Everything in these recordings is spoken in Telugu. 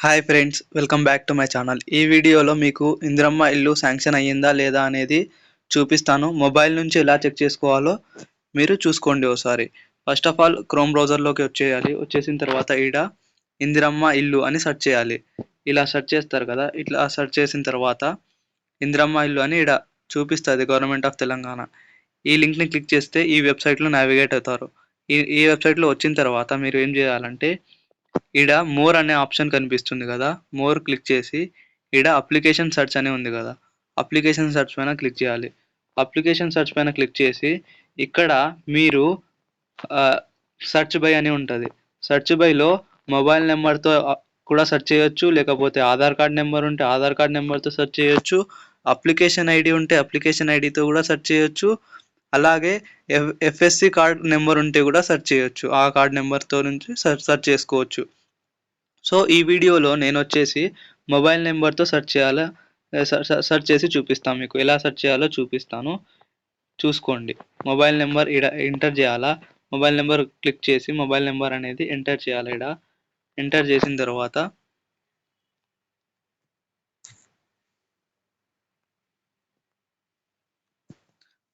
Hi friends welcome back to my channel ఈ వీడియోలో మీకు ఇందిరమ్మ ఇల్లు శాంక్షన్ అయ్యిందా లేదా అనేది చూపిస్తాను. మొబైల్ నుంచి ఎలా చెక్ చేసుకోవాలో మీరు చూసుకోండి ఒకసారి. ఫస్ట్ ఆఫ్ ఆల్ క్రోమ్ బ్రౌజర్లోకి వచ్చేయాలి. వచ్చేసిన తర్వాత ఈడ ఇందిరమ్మ ఇల్లు అని సెర్చ్ చేయాలి. ఇలా సెర్చ్ చేస్తారు కదా. ఇట్లా సెర్చ్ చేసిన తర్వాత ఇందిరమ్మ ఇల్లు అని ఈడ చూపిస్తుంది గవర్నమెంట్ ఆఫ్ తెలంగాణ ఈ లింక్ని క్లిక్ చేస్తే ఈ వెబ్సైట్లో నావిగేట్ అవుతారు. ఈ ఈ వెబ్సైట్లో వచ్చిన తర్వాత మీరు ఏం చేయాలంటే ఈడ మోర్ అనే ఆప్షన్ కనిపిస్తుంది కదా మోర్ క్లిక్ చేసి ఈడ అప్లికేషన్ సెర్చ్ అని ఉంది కదా అప్లికేషన్ సెర్చ్ పైన క్లిక్ చేయాలి. అప్లికేషన్ సెర్చ్ పైన క్లిక్ చేసి ఇక్కడ మీరు సెర్చ్ బై అని ఉంటుంది. సెర్చ్ బైలో మొబైల్ నెంబర్తో కూడా సెర్చ్ చేయొచ్చు లేకపోతే ఆధార్ కార్డ్ నెంబర్ ఉంటే ఆధార్ కార్డ్ నెంబర్తో సెర్చ్ చేయొచ్చు అప్లికేషన్ ఐడి ఉంటే అప్లికేషన్ ఐడితో కూడా సెర్చ్ చేయొచ్చు అలాగే ఎఫ్ ఎఫ్ఎస్సి కార్డ్ నెంబర్ ఉంటే కూడా సెర్చ్ చేయొచ్చు ఆ కార్డ్ నెంబర్తో నుంచి సెర్చ్ సెర్చ్ చేసుకోవచ్చు. సో ఈ వీడియోలో నేను వచ్చేసి మొబైల్ నెంబర్తో సెర్చ్ చేయాలా? సెర్చ్ చేసి చూపిస్తాను మీకు. ఎలా సెర్చ్ చేయాలో చూపిస్తాను. చూసుకోండి. మొబైల్ నెంబర్ ఇడ ఎంటర్ చేయాలా? మొబైల్ నెంబర్ క్లిక్ చేసి మొబైల్ నెంబర్ అనేది ఎంటర్ చేయాలి ఇడ ఎంటర్ చేసిన తర్వాత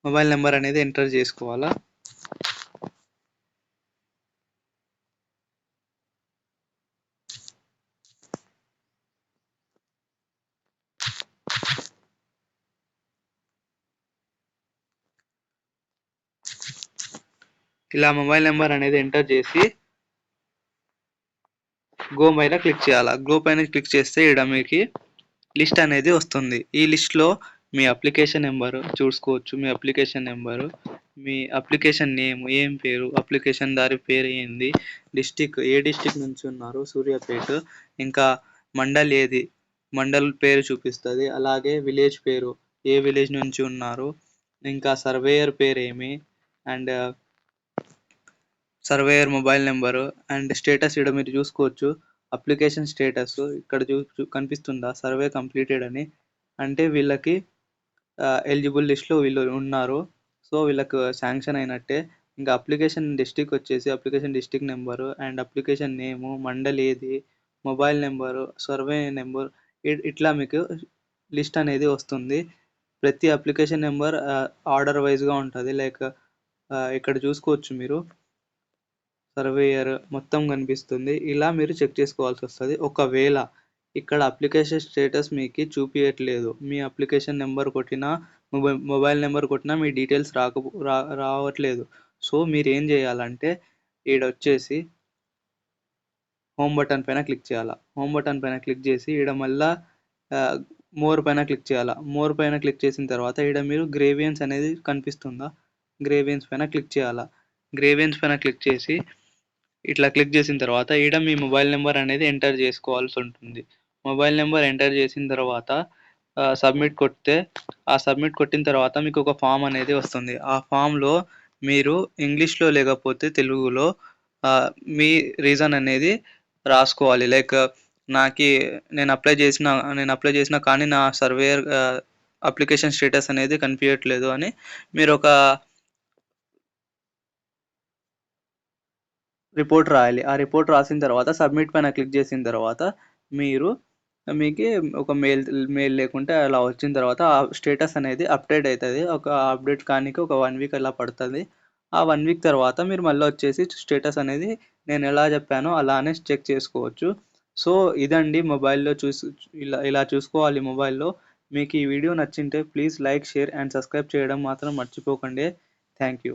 మొబైల్ నెంబర్ అనేది ఎంటర్ చేసుకోవాలా? ఇలా మొబైల్ నెంబర్ అనేది ఎంటర్ చేసి గో పైన క్లిక్ చేయాలి? గో పైన క్లిక్ చేస్తే ఇక్కడ మీకు లిస్ట్ అనేది వస్తుంది. ఈ లిస్ట్లో మీ అప్లికేషన్ నెంబరు చూసుకోవచ్చు. మీ అప్లికేషన్ నెంబరు మీ అప్లికేషన్ నేమ్ ఏం పేరు అప్లికేషన్ దారి పేరు ఏంది డిస్టిక్ ఏ డిస్టిక్ నుంచి ఉన్నారు సూర్యాపేట ఇంకా మండల్ ఏది మండల్ పేరు చూపిస్తుంది అలాగే విలేజ్ పేరు ఏ విలేజ్ నుంచి ఉన్నారు ఇంకా సర్వేయర్ పేరు ఏమి and surveyor mobile number and status ఇక్కడ మీరు చూసుకోవచ్చు. అప్లికేషన్ స్టేటస్ ఇక్కడ చూ కనిపిస్తుందా? సర్వే కంప్లీటెడ్ అని. అంటే వీళ్ళకి ఎలిజిబుల్ లిస్ట్లో వీళ్ళు ఉన్నారు. సో వీళ్ళకు శాంక్షన్ అయినట్టే. ఇంకా అప్లికేషన్ డిస్టిక్ వచ్చేసి application district number and application name mandal ఏది మొబైల్ నెంబరు సర్వే నెంబర్ ఇట్లా మీకు లిస్ట్ అనేది వస్తుంది. ప్రతి అప్లికేషన్ నెంబర్ ఆర్డర్ వైజ్గా ఉంటుంది. లైక్ ఇక్కడ చూసుకోవచ్చు మీరు. సర్వేయర్ మొత్తం కనిపిస్తుంది. ఇలా మీరు చెక్ చేసుకోవాల్సి వస్తుంది. ఒకవేళ ఇక్కడ అప్లికేషన్ స్టేటస్ మీకు చూపించట్లేదు మీ అప్లికేషన్ నెంబర్ కొట్టినా మొబైల్ మొబైల్ నెంబర్ కొట్టినా మీ డీటెయిల్స్ రాక రావట్లేదు. సో మీరు ఏం చేయాలంటే ఈడ వచ్చేసి హోమ్ బటన్ పైన క్లిక్ చేయాలా? హోమ్ బటన్ పైన క్లిక్ చేసి ఈడ మళ్ళా మోర్ పైన క్లిక్ చేయాలా? మోర్ పైన క్లిక్ చేసిన తర్వాత ఈడ మీరు గ్రేవియన్స్ అనేది కనిపిస్తుందా? గ్రేవియన్స్ పైన క్లిక్ చేయాలా? గ్రేవియన్స్ పైన క్లిక్ చేసి ఇట్లా క్లిక్ చేసిన తర్వాత ఈడ మీ మొబైల్ నెంబర్ అనేది ఎంటర్ చేసుకోవాల్సి ఉంటుంది. మొబైల్ నెంబర్ ఎంటర్ చేసిన తర్వాత సబ్మిట్ కొడితే ఆ సబ్మిట్ కొట్టిన తర్వాత మీకు ఒక ఫామ్ అనేది వస్తుంది. ఆ ఫామ్లో మీరు ఇంగ్లీష్లో లేకపోతే తెలుగులో మీ రీజన్ అనేది రాసుకోవాలి. లైక్ నాకు నేను అప్లై చేసిన నేను అప్లై చేసిన కానీ నా సర్వేయర్ అప్లికేషన్ స్టేటస్ అనేది కనిపించట్లేదు అని మీరు ఒక రిపోర్ట్ రాయాలి. ఆ రిపోర్ట్ రాసిన తర్వాత సబ్మిట్ పైన క్లిక్ చేసిన తర్వాత మీరు మీకు ఒక మెయిల్ మెయిల్ లేకుంటే అలా వచ్చిన తర్వాత ఆ స్టేటస్ అనేది అప్డేట్ అవుతుంది ఒక అప్డేట్ కానీ ఒక వన్ వీక్ అలా పడుతుంది. ఆ వన్ వీక్ తర్వాత మీరు మళ్ళీ వచ్చేసి స్టేటస్ అనేది నేను ఎలా చెప్పానో అలానే చెక్ చేసుకోవచ్చు. సో ఇదండి మొబైల్లో చూసి ఇలా ఇలా చూసుకోవాలి మొబైల్లో. మీకు ఈ video నచ్చింటే please like share and subscribe చేయడం మాత్రం మర్చిపోకండి. Thank you